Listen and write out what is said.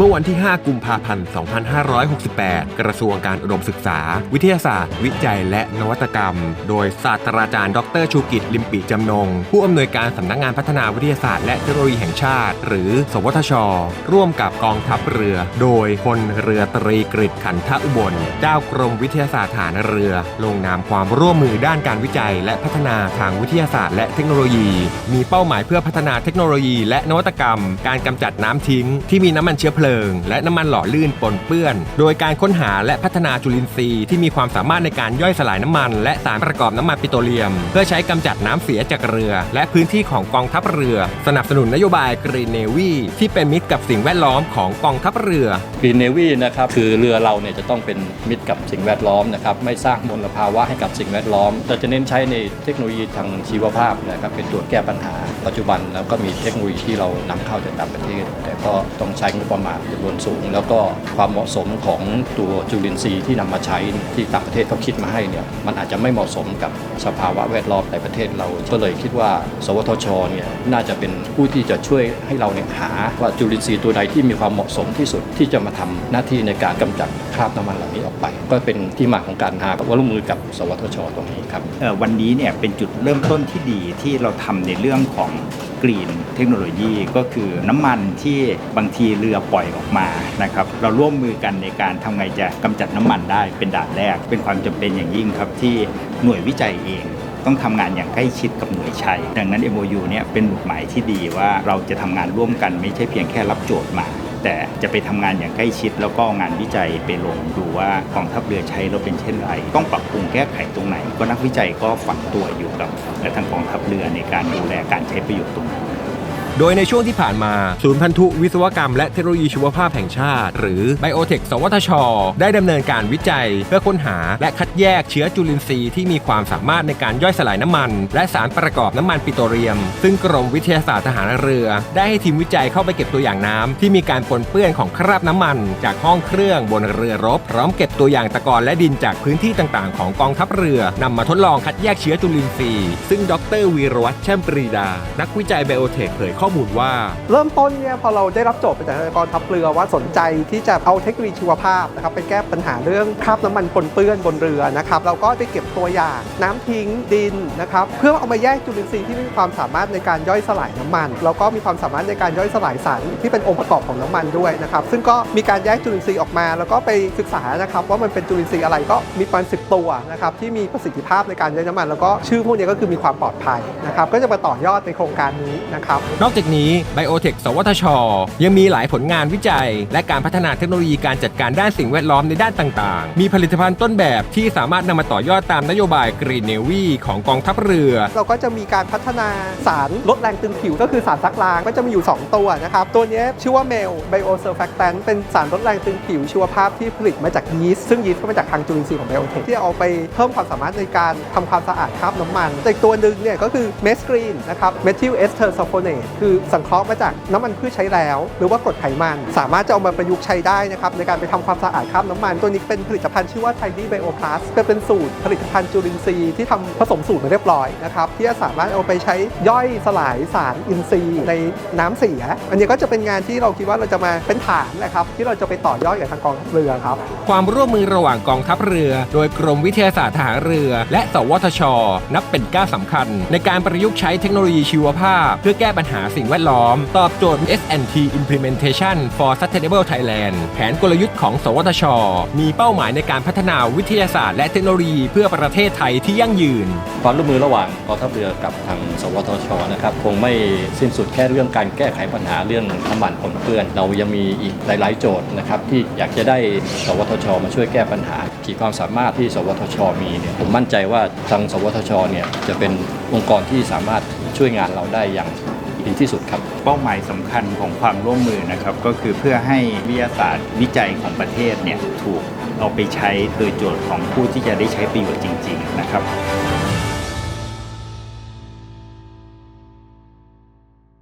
เมื่อวันที่ 5 กุมภาพันธ์ 2568 กระทรวงการอุดมศึกษา วิทยาศาสตร์ วิจัย และนวัตกรรม โดยศาสตราจารย์ ดรชูกิจ ลิมปิจำนง ผู้อำนวยการสำนักงานพัฒนาวิทยาศาสตร์และเทคโนโลยีแห่งชาติ หรือสวทช ร่วมกับกองทัพเรือ โดยพลเรือตรีกฤษขันทอุบลเจ้ากรมวิทยาศาสตร์ฐานเรือ ลงนามความร่วมมือด้านการวิจัย และพัฒนาทางวิทยาศาสตร์ และเทคโนโลยี มีเป้าหมายเพื่อพัฒนาเทคโนโลยี และนวัตกรรม การกำจัดน้ำทิ้ง ที่มีน้ำมันเชื้อเพลิงและน้ำมันหล่อลื่นปนเปื้อน โดยการค้นหาและพัฒนาจุลินทรีย์ที่มีความสามารถในการย่อยสลายน้ำมัน และสารประกอบน้ำมันปิโตรเลียม เพื่อใช้กำจัดน้ำเสียจากเรือ และพื้นที่ของกองทัพเรือ สนับสนุนนโยบายกรีนเนวีที่เป็นมิตรกับสิ่งแวดล้อมของกองทัพเรือกรีนเนวีนะครับคือเรือเราเนี่ยจะต้องเป็นมิตรกับสิ่งแวดล้อมนะครับไม่สร้างมลภาวะให้กับสิ่งแวดล้อมเราจะเน้นใช้ในเทคโนโลยีทางชีวภาพนะครับเป็นตัวแก้ปัญหา ปัจจุบันแล้วก็มีเทคโนโลยีที่เรานำเข้าจากต่างประเทศ แต่ก็ต้องใช้งบประมาณจำนวนสูง แล้วก็ความเหมาะสมของตัวจุลินทรีย์ที่นำมาใช้ที่ต่างประเทศเขาคิดมาให้เนี่ยมันอาจจะไม่เหมาะสมกับสภาวะแวดล้อมในประเทศเรา ก็เลยคิดว่า สวทชเนี่ยน่าจะเป็นผู้ที่จะช่วยให้เราเนี่ยหาว่าจุลินทรีย์ตัวใดที่มีความเหมาะสมที่สุดที่จะมาทำหน้าที่ในการกำจัดคราบน้ำมันเหล่านี้ออกไป ก็เป็นที่มาของการหาควาร่วมมือกับ สวทช ตรงนี้ครับวันนี้เนี่ยเป็นจุดเริ่มต้นที่ดีที่เราทำในเรื่องของ กรีนเทคโนโลยีก็คือน้ำมันที่บางทีเรือปล่อยออกมานะครับเราร่วมมือกันในการทำไงจะกำจัดน้ำมันได้เป็นด่านแรก เป็นความจำเป็นอย่างยิ่งครับที่หน่วยวิจัยเองต้องทำงานอย่างใกล้ชิดกับหน่วยชัย ดังนั้น MOU เนี่ยเป็นบทหมายที่ดีว่าเราจะทำงานร่วมกันไม่ใช่เพียงแค่รับโจทย์มา แต่จะไปทำงานอย่างใกล้ชิด แล้วก็งานวิจัยไปลงดูว่ากองทัพเรือใช้แล้วเป็นเช่นไร ต้องปรับปรุงแก้ไขตรงไหน ก็นักวิจัยก็ฝังตัวอยู่กับทางกอง ทัพเรือในการดูแลการใช้ประโยชน์ตรงนั้น โดยในช่วงที่ผ่านมา ศูนย์พันธุวิศวกรรมและเทคโนโลยีชีวภาพแห่งชาติ หรือ Biotech สวทช ได้ดำเนินการวิจัย เพื่อค้นหาและคัดแยกเชื้อจุลินทรีย์ที่มีความสามารถในการย่อยสลายน้ำมัน และสารประกอบน้ำมันปิโตรเลียม ซึ่งกรมวิทยาศาสตร์ทหารเรือ ได้ให้ทีมวิจัยเข้าไปเก็บตัวอย่างน้ำที่มีการปนเปื้อนของคราบน้ำมัน จากห้องเครื่องบนเรือรบ พร้อมเก็บตัวอย่างตะกอนและดินจากพื้นที่ต่างๆ ของกองทัพเรือนำมาทดลองคัดแยกเชื้อจุลินทรีย์ซึ่งดรวีรวัฒน์แช่มปรีดา นักวิจัยไบโอเทคเผยข้อมูลว่า เริ่มต้นเนี่ยพอเราได้รับโจทย์ไปจากทางกองทัพเรือว่าสนใจที่จะเอาเทคโนโลยีชีวภาพนะครับไปแก้ปัญหาเรื่องคราบน้ำมันปนเปื้อนบนเรือนะครับเราก็ไปเก็บตัวอย่างน้ำทิ้งดินนะครับเพื่อเอามาแยกจุลินทรีย์ที่มีความสามารถในการย่อยสลายน้ำมันแล้วก็มีความสามารถในการย่อยสลายสารที่เป็นองค์ประกอบของน้ำมันด้วยนะครับซึ่งก็มีการแยกจุลินทรีย์ออกมา แล้วก็ไปศึกษานะครับว่ามันเป็นจุลินทรีย์อะไรก็มีประมาณสิบตัวนะครับที่มีประสิทธิภาพในการย่อยน้ำมัน แล้วก็ชื่อพวกนี้ก็คือมีความปลอดภัยนะครับก็จะมาต่อยอดในโครงการนี้นะครับนอกจากนี้ Biotech สวทช ยังมีหลายผลงานวิจัย และการพัฒนาเทคโนโลยีการจัดการด้านสิ่งแวดล้อมในด้านต่างๆ มีผลิตภัณฑ์ต้นแบบที่สามารถนำมาต่อยอดตามนโยบาย Green Navy ของกองทัพเรือ เราก็จะมีการพัฒนาสารลดแรงตึงผิวก็คือสารซักล้างก็จะมีอยู่ 2 ตัวนะครับ ตัวนี้ชื่อว่าเมลไบโอเซอร์แฟกแตนเป็นสารลดแรงตึงผิวชีวภาพที่ผลิตมาจากยีสต์ซึ่งยีสต์ก็มาจากทางจุลินทรีย์ของไบโอเทคที่เอาไปเพิ่มความสามารถในการทำความสะอาดคราบน้ำมันแต่ตัวหนึ่งเนี่ยก็คือเมสกรีนนะครับเมทิลเอสเทอร์ซัลโฟเนตคือสังเคราะห์มาจากน้ำมันพืชใช้แล้ว หรือว่ากรดไขมัน สามารถจะเอามาประยุกต์ใช้ได้นะครับในการไปทำความสะอาดคราบน้ำมัน ตัวนี้เป็นผลิตภัณฑ์ชื่อว่า Tidy Bio Plus ก็เป็นสูตรผลิตภัณฑ์จุลินทรีย์ที่ทำผสมสูตรมาเรียบร้อยนะครับที่จะสามารถเอาไปใช้ย่อยสลายสารอินทรีย์ในน้ำเสีย อันนี้ก็จะเป็นงานที่เราคิดว่าเราจะมาเป็นฐานนะครับที่เราจะไปต่อยอดกับทางกองทัพเรือครับความร่วมมือระหว่างกองทัพเรือ โดยกรมวิทยาศาสตร์ทหารเรือ และ สวทช นับเป็นก้าวสำคัญ ในการประยุกต์ใช้เทคโนโลยีชีวภาพ เพื่อแก้ปัญหาสิ่งแวดล้อม ตอบโจทย์ S&T Implementation for Sustainable Thailand แผนกลยุทธ์ของ สวทช มีเป้าหมายในการพัฒนาวิทยาศาสตร์และเทคโนโลยีเพื่อประเทศไทยที่ยั่งยืน ความร่วมมือระหว่างกองทัพเรือกับทางสวทชนะครับคงไม่สิ้นสุดแค่เรื่องการแก้ไขปัญหาเรื่องน้ำมันปนเปื้อน เรายังมีอีกหลาย ๆ โจทย์นะครับที่อยากจะได้สวทช มาช่วยแก้ปัญหาขีดความสามารถที่ สวทช มีเนี่ยผมมั่นใจว่าทางสวทช เนี่ยจะเป็นองค์กรที่สามารถช่วยงานเราได้อย่าง ดีที่สุดครับ เป้าหมายสำคัญของความร่วมมือนะครับก็คือเพื่อให้วิทยาศาสตร์วิจัยของประเทศเนี่ยถูกเอาไปใช้โดยโจทย์ของผู้ที่จะได้ใช้ประโยชน์จริง ๆ นะครับ